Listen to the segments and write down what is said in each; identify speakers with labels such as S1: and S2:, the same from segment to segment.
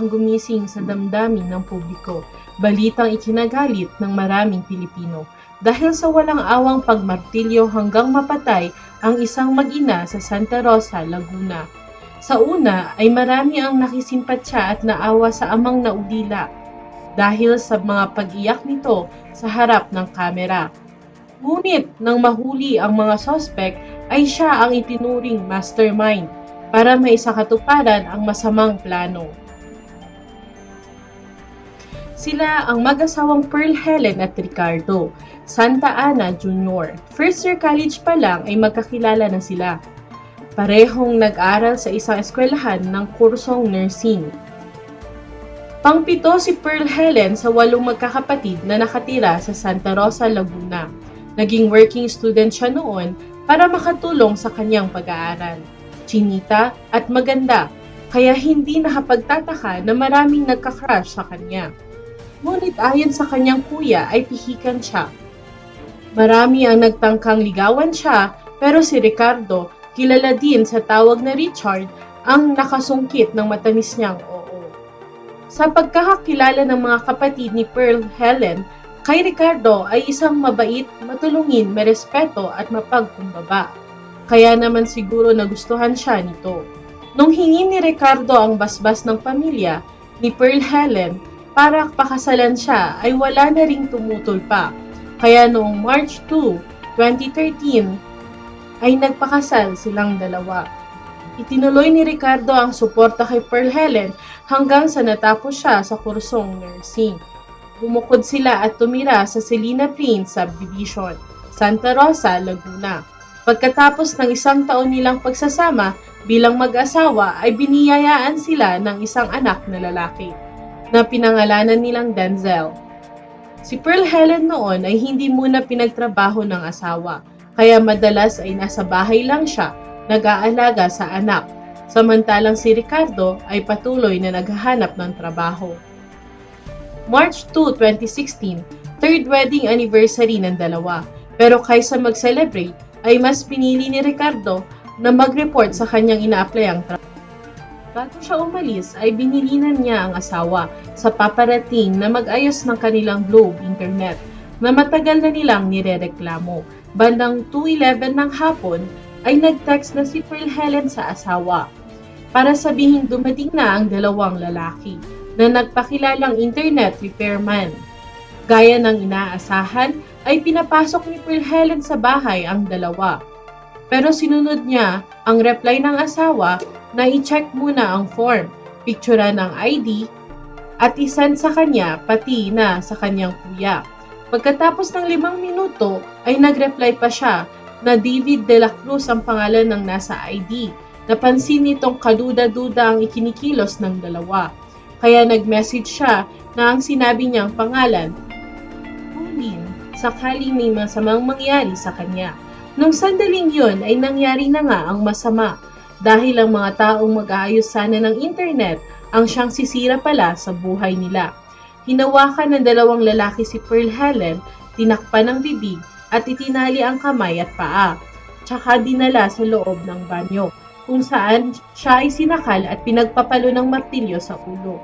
S1: ang gumising sa damdamin ng publiko. Balitang ikinagalit ng maraming Pilipino dahil sa walang awang pagmartilyo hanggang mapatay ang isang mag-ina sa Santa Rosa, Laguna. Sa una ay marami ang nakisimpatya at naawa sa amang naudila dahil sa mga pag-iyak nito sa harap ng kamera. Ngunit nang mahuli ang mga sospek ay siya ang itinuring mastermind para maisakatuparan ang masamang plano. Sila ang mag-asawang Pearl Helen at Ricardo, Santa Ana Jr. First year college pa lang ay magkakilala na sila. Parehong nag-aral sa isang eskwelahan ng kursong nursing. Pangpito si Pearl Helen sa walong magkakapatid na nakatira sa Santa Rosa, Laguna. Naging working student siya noon para makatulong sa kanyang pag-aaral. Chinita at maganda, kaya hindi nakapagtataka na maraming nagka-crush sa kanya. Ngunit ayon sa kanyang kuya ay pihikan siya. Marami ang nagtangkang ligawan siya pero si Ricardo, kilala din sa tawag na Richard, ang nakasungkit ng matamis niyang oo. Sa pagkakakilala ng mga kapatid ni Pearl Helen, kay Ricardo ay isang mabait, matulungin, merespeto at mapagkumbaba. Kaya naman siguro nagustuhan siya nito. Nung hingi ni Ricardo ang basbas ng pamilya ni Pearl Helen para pakasalan siya ay wala na ring tumutol pa. Kaya noong March 2, 2013 ay nagpakasal silang dalawa. Itinuloy ni Ricardo ang suporta kay Pearl Helen hanggang sa natapos siya sa kursong nursing. Bumukod sila at tumira sa Celina Prince Subdivision, Santa Rosa, Laguna. Pagkatapos ng isang taon nilang pagsasama bilang mag-asawa ay biniyayaan sila ng isang anak na lalaki na pinangalanan nilang Denzel. Si Pearl Helen noon ay hindi muna pinagtrabaho ng asawa, kaya madalas ay nasa bahay lang siya, nag-aalaga sa anak, samantalang si Ricardo ay patuloy na naghahanap ng trabaho. March 2, 2016, third wedding anniversary ng dalawa, pero kaysa mag-celebrate, ay mas pinili ni Ricardo na mag-report sa kanyang ina-applyang trabaho. Bago siya umalis ay binilinan niya ang asawa sa paparating na mag-ayos ng kanilang Globe Internet na matagal na nilang nirereklamo. Bandang 2.11 ng hapon ay nag-text na si Pearl Helen sa asawa para sabihin dumating na ang dalawang lalaki na nagpakilalang internet repairman. Gaya ng inaasahan ay pinapasok ni Pearl Helen sa bahay ang dalawa. Pero sinunod niya ang reply ng asawa na i-check muna ang form, pictura ng ID, at isend sa kanya pati na sa kanyang kuya. Pagkatapos ng limang minuto ay nag-reply pa siya na David de la Cruz ang pangalan ng nasa ID. Napansin nitong kaduda-duda ang ikinikilos ng dalawa. Kaya nag-message siya na ang sinabi niyang pangalan, Pauline, sakaling may masamang mangyari sa kanya. Nung sandaling yun ay nangyari na nga ang masama dahil ang mga taong mag-aayos sana ng internet ang siyang sisira pala sa buhay nila. Hinawakan ng dalawang lalaki si Pearl Helen, tinakpan ng bibig at itinali ang kamay at paa, tsaka dinala sa loob ng banyo, kung saan siya ay sinakal at pinagpapalo ng martilyo sa ulo.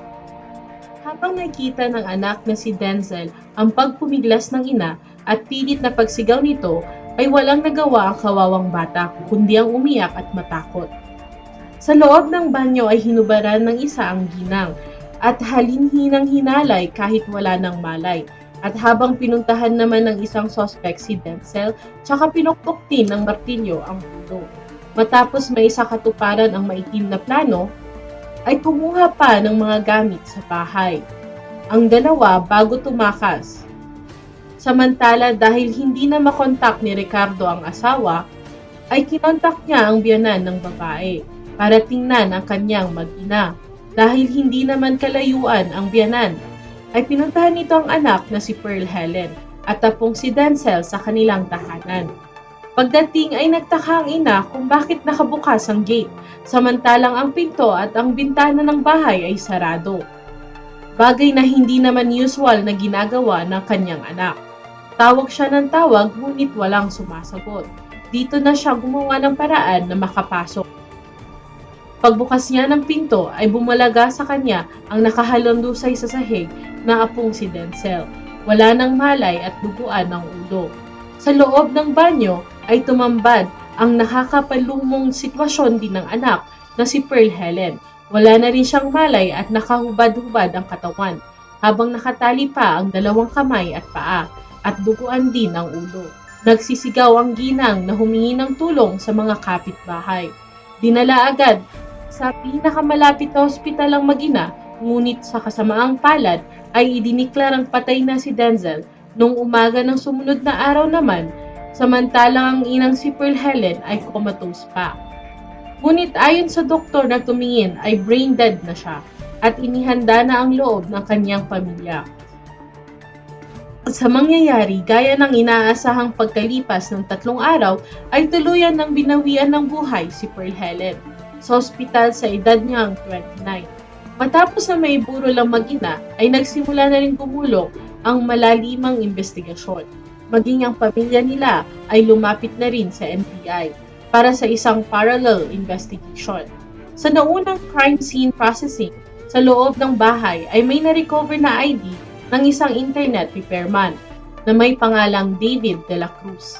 S1: Habang nakita ng anak na si Denzel ang pagpumiglas ng ina at pilit na pagsigaw nito, ay walang nagawa ang kawawang bata kundi ang umiyak at matakot. Sa loob ng banyo ay hinubaran ng isa ang ginang at halinhinang hinalay kahit wala ng malay. At habang pinuntahan naman ng isang sospek si Denzel, tsaka pinukpok din ng martilyo ang ulo. Matapos may isa katuparan ang maitim na plano, ay kumuha pa ng mga gamit sa bahay. Ang dalawa bago tumakas. Samantala dahil hindi na makontak ni Ricardo ang asawa, ay kinontak niya ang biyanan ng babae para tingnan ang kanyang mag-ina. Dahil hindi naman kalayuan ang biyanan, ay pinuntahan nito ang anak na si Pearl Helen at tapong si Denzel sa kanilang tahanan. Pagdating ay nagtaka ang ina kung bakit nakabukas ang gate, samantalang ang pinto at ang bintana ng bahay ay sarado. Bagay na hindi naman usual na ginagawa ng kanyang anak. Tawag siya ng tawag ngunit walang sumasagot. Dito na siya gumawa ng paraan na makapasok. Pagbukas niya ng pinto ay bumalaga sa kanya ang nakahalandusay sa sahig na apong si Denzel. Wala nang malay at duguan ng ulo. Sa loob ng banyo ay tumambad ang nakakapalumong sitwasyon din ng anak na si Pearl Helen. Wala na rin siyang malay at nakahubad-hubad ang katawan habang nakatali pa ang dalawang kamay at paa at duguan din ang ulo. Nagsisigaw ang ginang na humingi ng tulong sa mga kapitbahay. Dinala agad sa pinakamalapit na ospital ang magina, ngunit sa kasamaang palad ay idiniklarang patay na si Denzel nung umaga ng sumunod na araw naman, samantalang ang inang si Pearl Helen ay comatose pa. Ngunit ayon sa doktor na tumingin ay brain dead na siya at inihanda na ang loob ng kanyang pamilya. Sa mangyayari, gaya ng inaasahang pagkalipas ng tatlong araw, ay tuluyan ng binawian ng buhay si Pearl Helen sa ospital sa edad niyang 29. Matapos na may buro lang mag-ina, ay nagsimula na rin gumulong ang malalimang investigasyon. Maging ang pamilya nila ay lumapit na rin sa NBI para sa isang parallel investigation. Sa naunang crime scene processing, sa loob ng bahay ay may na-recover na ID ng isang internet repairman na may pangalang David de la Cruz.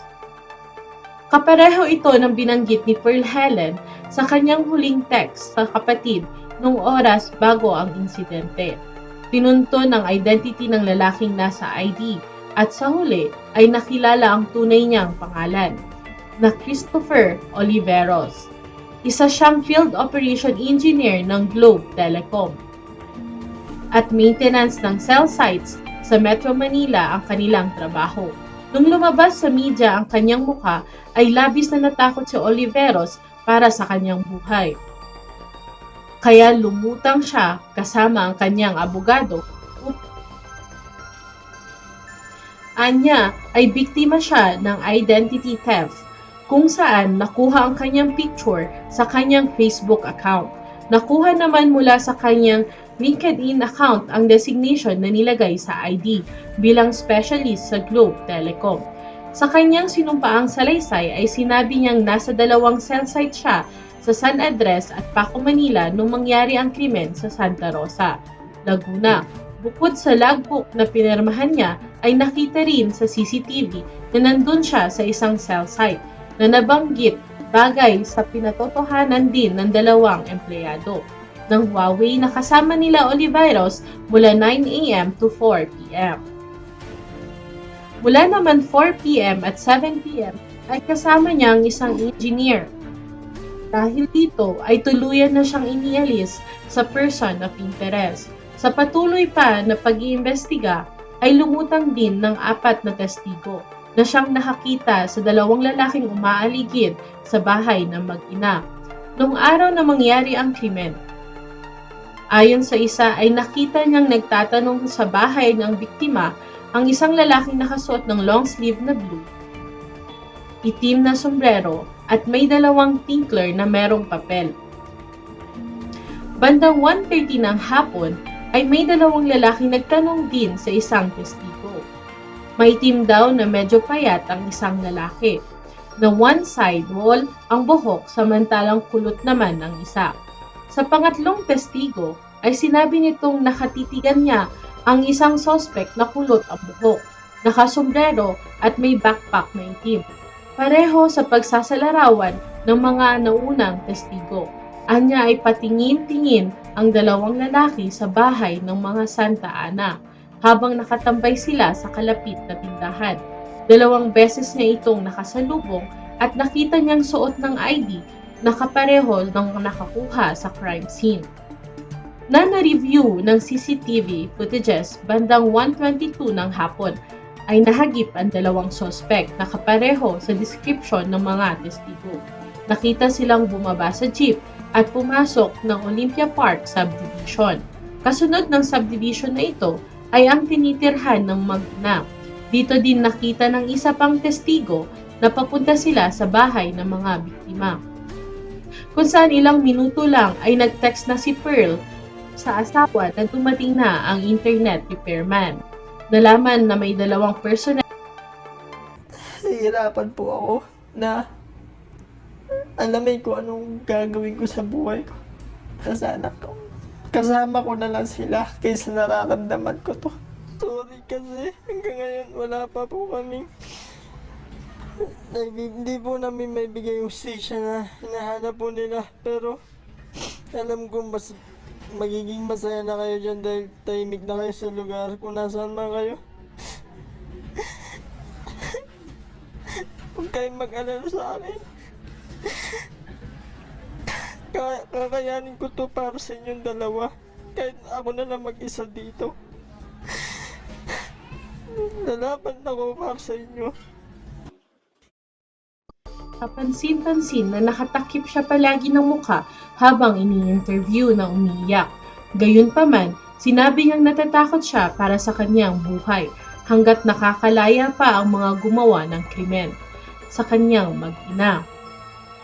S1: Kapareho ito ng binanggit ni Pearl Helen sa kanyang huling text sa kapatid nung oras bago ang insidente. Pinunto ng identity ng lalaking nasa ID at sa huli ay nakilala ang tunay niyang pangalan na Christopher Oliveros. Isa siyang field operation engineer ng Globe Telecom at maintenance ng cell sites sa Metro Manila ang kanilang trabaho. Nung lumabas sa media ang kanyang mukha, ay labis na natakot si Oliveros para sa kanyang buhay. Kaya lumutang siya kasama ang kanyang abogado. Anya ay biktima siya ng identity theft kung saan nakuha ang kanyang picture sa kanyang Facebook account. Nakuha naman mula sa kanyang LinkedIn account ang designation na nilagay sa ID bilang specialist sa Globe Telecom. Sa kanyang sinumpaang salaysay ay sinabi niyang nasa dalawang cell site siya sa San Andres at Paco, Manila nung mangyari ang krimen sa Santa Rosa, Laguna. Bukod sa logbook na pinirmahan niya, ay nakita rin sa CCTV na nandun siya sa isang cell site na nabanggit bagay sa pinatotohanan din ng dalawang empleyado ng Huawei na kasama nila Oliveros mula 9 a.m. to 4 p.m. Mula naman 4 p.m. at 7 p.m. ay kasama niya ang isang engineer. Dahil dito ay tuluyan na siyang inialis sa person of interest. Sa patuloy pa na pag-iimbestiga ay lumutang din ng apat na testigo na siyang nakakita sa dalawang lalaking umaaligid sa bahay ng mag-ina. Noong araw na mangyari ang krimen, Ayon sa isa ay nakita niyang nagtatanong sa bahay ng biktima ang isang lalaking nakasuot ng long sleeve na blue, itim na sombrero at may dalawang tinkler na merong papel. Bandang 1.30 ng hapon ay may dalawang lalaking nagtanong din sa isang testigo. May itim daw na medyo payat ang isang lalaki, na one side wall ang buhok samantalang kulot naman ang isa. Sa pangatlong testigo ay sinabi nitong nakatitigan niya ang isang sospek na kulot ang buhok, nakasombrero at may backpack na itim. Pareho sa pagsasalarawan ng mga naunang testigo. Anya ay patingin-tingin ang dalawang lalaki sa bahay ng mga Santa Ana habang nakatambay sila sa kalapit na tindahan. Dalawang beses niya itong nakasalubong at nakita niyang suot ng ID na kapareho ng nakakuha sa crime scene. Na na-review ng CCTV footages bandang 1.22 ng hapon ay nahagip ang dalawang sospek na kapareho sa description ng mga testigo. Nakita silang bumaba sa jeep at pumasok ng Olympia Park subdivision. Kasunod ng subdivision na ito ay ang tinitirhan ng magna. Dito din nakita ng isa pang testigo na papunta sila sa bahay ng mga biktima. Kung saan ilang minuto lang ay nag-text na si Pearl sa asawa na dumating na ang internet repairman. Nalaman na may dalawang personnel
S2: nahihirapan po ako na alamin ko anong gagawin ko sa buhay ko. Sa anak ko. Kasama ko na lang sila kaysa nararamdaman ko to. Sorry kasi hanggang ngayon wala pa po kami. Hindi po namin may bigay yung station na hinahanap po nila. Pero alam ko mas magiging masaya na kayo dyan dahil tahimik na kayo sa lugar kung nasaan man kayo. Huwag kayong mag-alala sa akin. Kaya, kakayanin ko to para sa inyong dalawa. Kahit ako na lang mag-isa dito. Lalaban ako para sa inyo.
S1: Kapansin-pansin na nakatakip siya palagi ng mukha habang ini-interview na umiiyak. Gayunpaman, sinabi niyang natatakot siya para sa kanyang buhay hanggat nakakalaya pa ang mga gumawa ng krimen sa kanyang mag-ina.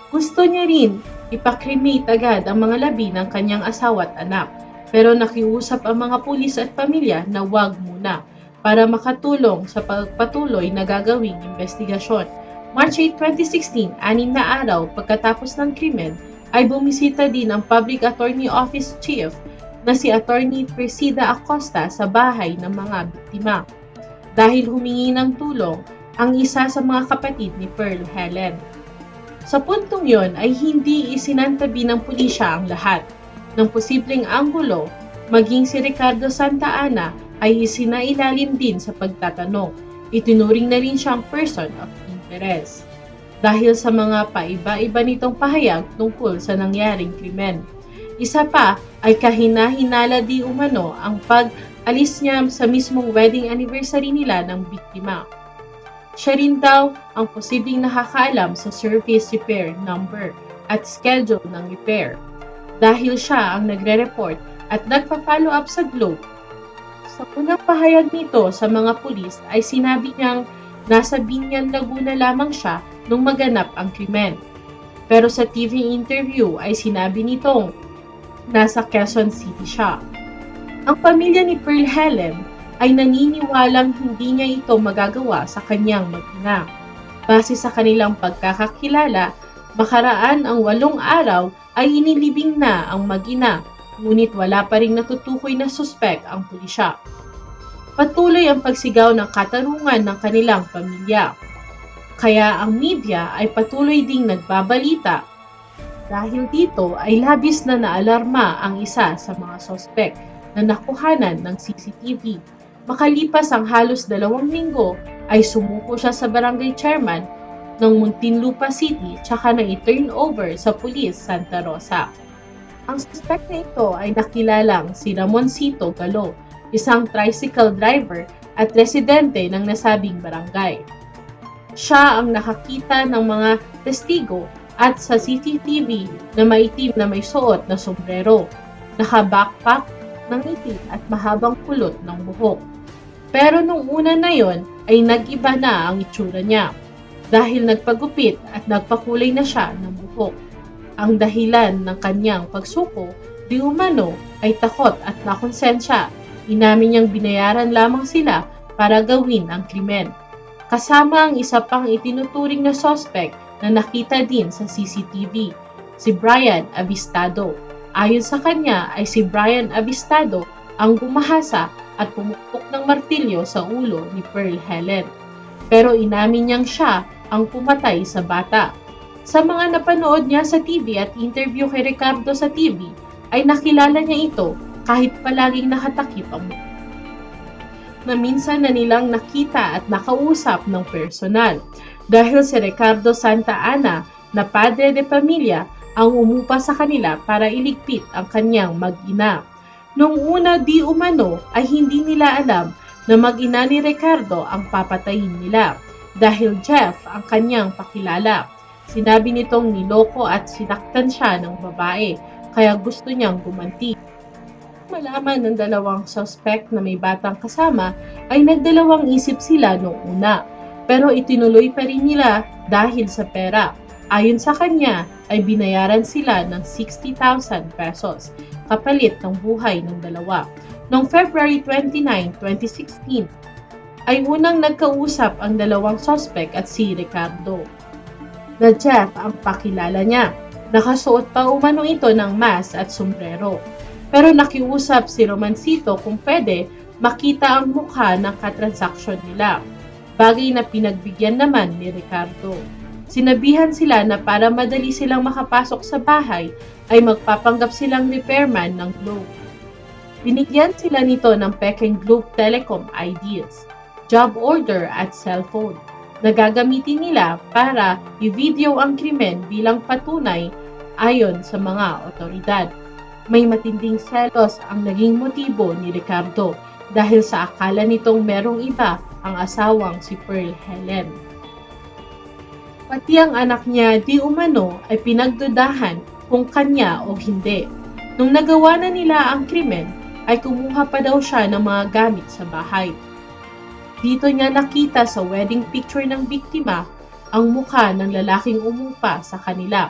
S1: Gusto niya rin ipakremate agad ang mga labi ng kanyang asawa at anak pero nakiusap ang mga pulis at pamilya na wag muna para makatulong sa pagpatuloy na gagawing investigasyon. March 8, 2016, anim na araw pagkatapos ng krimen, ay bumisita din ang Public Attorney Office Chief na si Attorney Presida Acosta sa bahay ng mga biktima. Dahil humingi ng tulong ang isa sa mga kapatid ni Pearl Helen. Sa puntong yon ay hindi isinantabi ng pulisya ang lahat. Ng posibleng anggulo, maging si Ricardo Santa Ana ay isinailalim din sa pagtatanong. Itinuring na rin siyang person of interest dahil sa mga paiba-iba nitong pahayag tungkol sa nangyaring krimen. Isa pa ay kahina-hinala di umano ang pag-alis niya sa mismong wedding anniversary nila ng biktima. Siya rin daw ang posibleng nakakaalam sa service repair number at schedule ng repair dahil siya ang nagre-report at nagpa-follow up sa Globe. Sa unang pahayag nito sa mga pulis ay sinabi niyang nasa Binyan, Laguna lamang siya nung maganap ang krimen. Pero sa TV interview ay sinabi nitong nasa Quezon City siya. Ang pamilya ni Pearl Helen ay naniniwalang hindi niya ito magagawa sa kanyang mag-ina. Base sa kanilang pagkakakilala, makaraan ang walong araw ay inilibing na ang mag-ina, ngunit wala pa ring natutukoy na suspek ang pulisya. Patuloy ang pagsigaw ng katarungan ng kanilang pamilya. Kaya ang media ay patuloy ding nagbabalita. Dahil dito ay labis na naalarma ang isa sa mga sospek na nakuhanan ng CCTV. Makalipas ang halos dalawang linggo ay sumuko siya sa barangay chairman ng Muntinlupa City tsaka na i-turn over sa pulis Santa Rosa. Ang suspect na ito ay nakilalang si Ramoncito Galo, isang tricycle driver at residente ng nasabing barangay. Siya ang nakakita ng mga testigo at sa CCTV na maitim na may suot na sombrero, naka-backpack ng itim at mahabang kulot ng buhok. Pero nung una na yon ay nag-iba na ang itsura niya dahil nagpagupit at nagpakulay na siya ng buhok. Ang dahilan ng kanyang pagsuko di umano ay takot at nakonsensya. Inamin niyang binayaran lamang sila para gawin ang krimen. Kasama ang isa pang itinuturing na suspect na nakita din sa CCTV, si Brian Avistado. Ayon sa kanya ay si Brian Avistado ang gumahasa at pumukpok ng martilyo sa ulo ni Pearl Helen. Pero inamin niyang siya ang pumatay sa bata. Sa mga napanood niya sa TV at interview kay Ricardo sa TV, ay nakilala niya ito kahit palaging nakatakip ang mukha na minsan na nilang nakita at nakausap ng personal. Dahil si Ricardo Santa Ana na padre de pamilya ang umupa sa kanila para iligpit ang kanyang mag-ina. Nung una di umano ay hindi nila alam na mag-ina ni Ricardo ang papatayin nila dahil Jeff ang kanyang pakilala. Sinabi nitong niloko at sinaktan siya ng babae kaya gusto niyang gumanti. Malaman ng dalawang suspect na may batang kasama ay nagdalawang isip sila noong una pero itinuloy pa rin nila dahil sa pera. Ayon sa kanya ay binayaran sila ng 60,000 pesos kapalit ng buhay ng dalawa. Noong February 29, 2016, ay unang nagkausap ang dalawang sospek at si Ricardo. Na Jeff ang pakilala niya. Nakasuot pa umano ito ng mask at sombrero. Pero nakiusap si Romancito kung pwede makita ang mukha ng katransaksyon nila. Bagay na pinagbigyan naman ni Ricardo. Sinabihan sila na para madali silang makapasok sa bahay ay magpapanggap silang repairman ng Globe. Binigyan sila nito ng peking Globe Telecom IDs, job order at cellphone na gagamitin nila para i-video ang krimen bilang patunay ayon sa mga otoridad. May matinding selos ang naging motibo ni Ricardo dahil sa akala nitong merong iba ang asawang si Pearl Helen. Pati ang anak niya di umano ay pinagdudahan kung kanya o hindi. Nung nagawa na nila ang krimen, ay kumuha pa daw siya ng mga gamit sa bahay. Dito niya nakita sa wedding picture ng biktima ang mukha ng lalaking umupa sa kanila.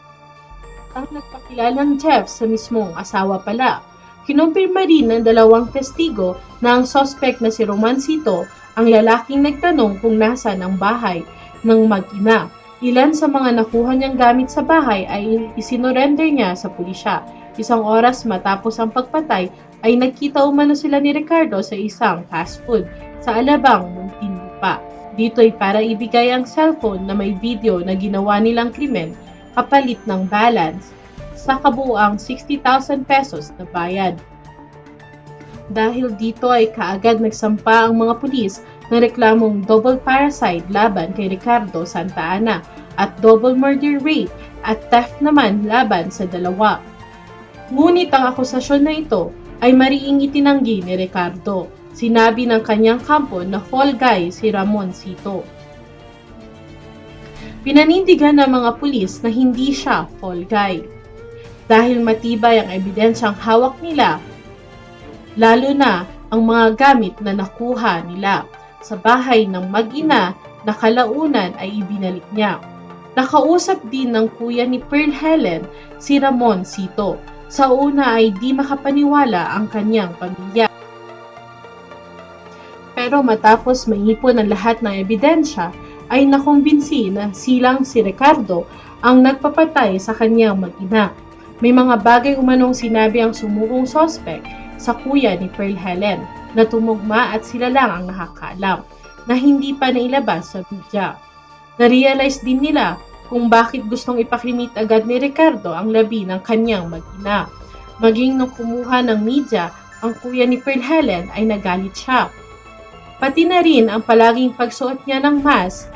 S1: Ang nagpakilalang Jeff sa mismong asawa pala. Kinumpirma rin ng dalawang testigo na ang suspect na si Romancito ang lalaking nagtanong kung nasa ang bahay ng mag-ina. Ilan sa mga nakuha niyang gamit sa bahay ay isinorender niya sa pulisya. Isang oras matapos ang pagpatay ay nagkita umano sila ni Ricardo sa isang fast food sa Alabang, Muntinlupa. Dito ay para ibigay ang cellphone na may video na ginawa nilang krimen kapalit ng balance sa kabuang 60,000 pesos na bayad. Dahil dito ay kaagad nagsampa ang mga pulis ng reklamong double parricide laban kay Ricardo Santa Ana at double murder rape at theft naman laban sa dalawa. Ngunit ang akusasyon na ito ay mariing itinanggi ni Ricardo. Sinabi ng kanyang kampo na fall guy si Ramon Sito. Pinanindigan ng mga pulis na hindi siya fall guy. Dahil matibay ang ebidensyang hawak nila, lalo na ang mga gamit na nakuha nila sa bahay ng mag-ina na kalaunan ay ibinalik niya. Nakausap din ng kuya ni Pearl Helen si Ramon Sito. Sa una ay di makapaniwala ang kanyang pamilya. Pero matapos maipon ang lahat ng ebidensya, ay nakumbinsi na silang si Ricardo ang nagpapatay sa kanyang mag-ina. May mga bagay umanong sinabi ang sumukong sospek sa kuya ni Pearl Helen na tumugma at sila lang ang nakakaalam na hindi pa nailabas sa media. Na-realize din nila kung bakit gustong ipakrimit agad ni Ricardo ang labi ng kanyang mag-ina. Maging nung kumuha ng media, ang kuya ni Pearl Helen ay nagalit siya. Pati na rin ang palaging pagsuot niya ng mask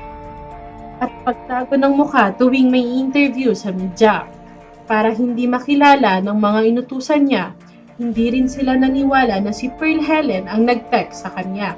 S1: at pagtago ng mukha tuwing may interview sa media. Para hindi makilala ng mga inutusan niya, hindi rin sila naniwala na si Pearl Helen ang nag-text sa kanya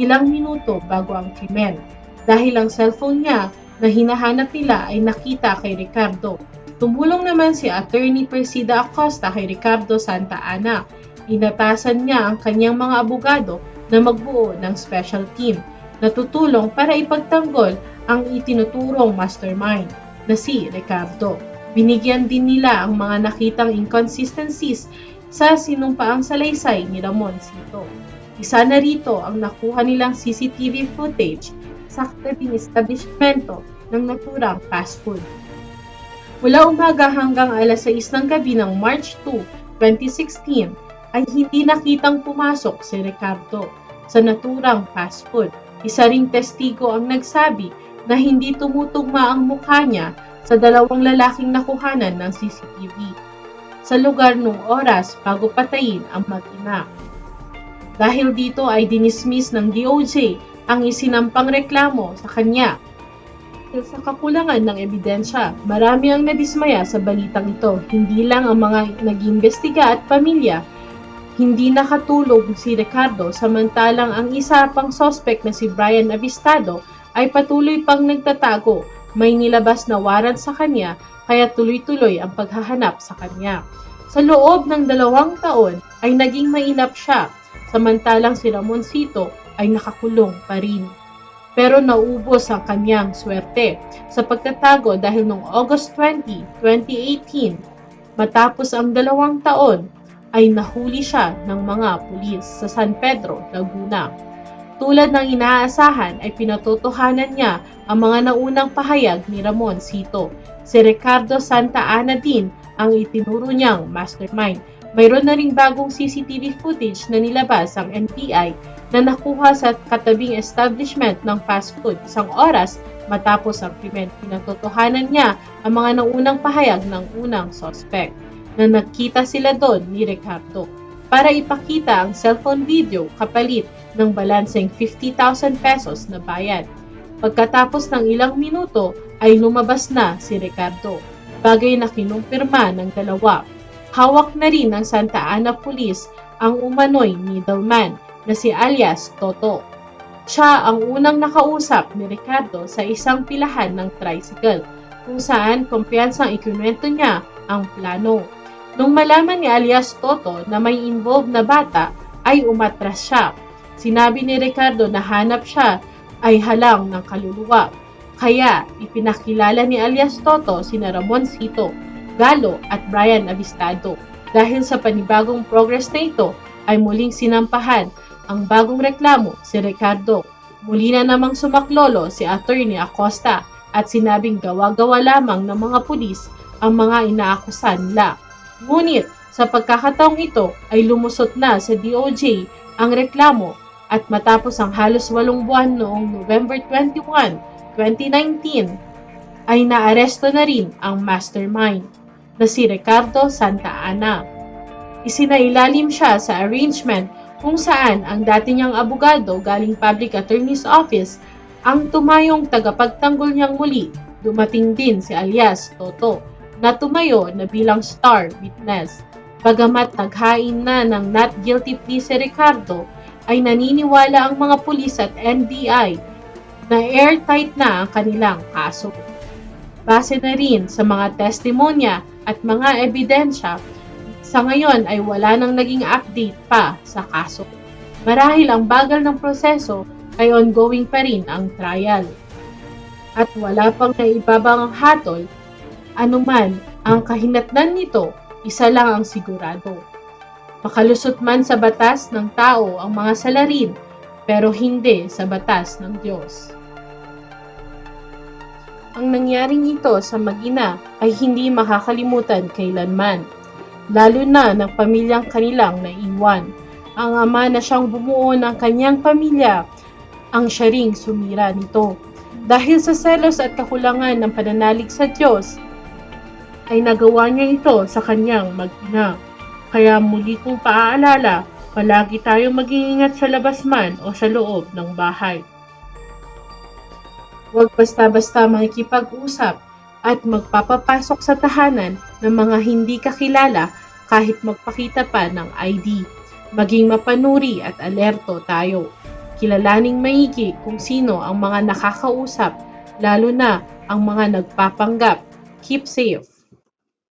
S1: ilang minuto bago ang krimen. Dahil ang cellphone niya na hinahanap nila ay nakita kay Ricardo. Tumulong naman si Attorney Persida Acosta kay Ricardo Santa Ana. Inatasan niya ang kanyang mga abogado na magbuo ng special team na tutulong para ipagtanggol ang itinuturong mastermind na si Ricardo. Binigyan din nila ang mga nakitang inconsistencies sa sinumpaang salaysay ni Ramon Sito. Isa na rito ang nakuha nilang CCTV footage sa tabing establishmento ng naturang fast food. Mula umaga hanggang alas 6 ng gabi ng March 2, 2016 ay hindi nakitang pumasok si Ricardo sa naturang fast food. Isa ring testigo ang nagsabi na hindi tumutugma ang mukha niya sa dalawang lalaking nakuhanan ng CCTV sa lugar nung oras bago patayin ang mag-ina. Dahil dito ay dinismiss ng DOJ ang isinampang reklamo sa kanya. Dahil sa kakulangan ng ebidensya, marami ang nadismaya sa balitang ito. Hindi lang ang mga nag-iimbestiga at pamilya, hindi nakatulog si Ricardo samantalang ang isa pang sospek na si Brian Avistado ay patuloy pang nagtatago. May nilabas na warrant sa kanya kaya tuloy-tuloy ang paghahanap sa kanya. Sa loob ng dalawang taon ay naging mainap siya samantalang si Ramoncito ay nakakulong pa rin. Pero naubos ang kanyang swerte sa pagtatago dahil noong August 20, 2018, matapos ang dalawang taon, ay nahuli siya ng mga pulis sa San Pedro, Laguna. Tulad ng inaasahan ay pinatotohanan niya ang mga naunang pahayag ni Ramon Sito. Si Ricardo Santa Ana din ang itinuro niyang mastermind. Mayroon na ring bagong CCTV footage na nilabas ang NBI na nakuha sa katabing establishment ng fast food isang oras matapos ang krimen. Pinatotohanan niya ang mga naunang pahayag ng unang suspect na nagkita sila doon ni Ricardo para ipakita ang cellphone video kapalit ng balanseng 50,000 pesos na bayad. Pagkatapos ng ilang minuto ay lumabas na si Ricardo, bagay na kinumpirma ng dalawa. Hawak na rin ng Santa Ana Police ang umano'y middleman na si alias Toto. Siya ang unang nakausap ni Ricardo sa isang pilahan ng tricycle kung saan kumpiyansang ikunwento niya ang plano. Nung malaman ni alias Toto na may involved na bata, ay umatras siya. Sinabi ni Ricardo na hanap siya ay halang ng kaluluwa. Kaya ipinakilala ni alias Toto sina Ramon Sito, Galo at Brian Avistado. Dahil sa panibagong progress na ito ay muling sinampahan ang bagong reklamo si Ricardo. Muli na namang sumaklolo si Attorney Acosta at sinabing gawa-gawa lamang ng mga pulis ang mga inaakusan nila. Ngunit sa pagkakataong ito ay lumusot na sa DOJ ang reklamo at matapos ang halos walong buwan noong November 21, 2019 ay naaresto na rin ang mastermind na si Ricardo Santa Ana. Isinailalim siya sa arrangement kung saan ang dati niyang abogado galing Public Attorney's Office ang tumayong tagapagtanggol niyang muli. Dumating din si alias Toto na tumayo na bilang star witness. Bagamat naghain na ng not guilty plea si Ricardo, ay naniniwala ang mga pulis at NBI na airtight na ang kanilang kaso. Base na rin sa mga testimonya at mga ebidensya, sa ngayon ay wala nang naging update pa sa kaso. Marahil ang bagal ng proseso ay ongoing pa rin ang trial. At wala pang naibabang hatol, anuman ang kahinatnan nito, isa lang ang sigurado. Makalusot man sa batas ng tao ang mga salarin, pero hindi sa batas ng Diyos. Ang nangyaring ito sa magina ay hindi makakalimutan kailanman, lalo na ng pamilyang kanilang naiwan. Ang ama na siyang bumuo ng kanyang pamilya, ang siya ring sumira nito. Dahil sa selos at kakulangan ng pananalig sa Diyos, ay nagawa niya ito sa kanyang mag-ina. Kaya muli kong paaalala, palagi tayong mag-iingat sa labas man o sa loob ng bahay. Huwag basta-basta makikipag-usap at magpapapasok sa tahanan ng mga hindi kakilala kahit magpakita pa ng ID. Maging mapanuri at alerto tayo. Kilalaning maigi kung sino ang mga nakakausap, lalo na ang mga nagpapanggap. Keep safe.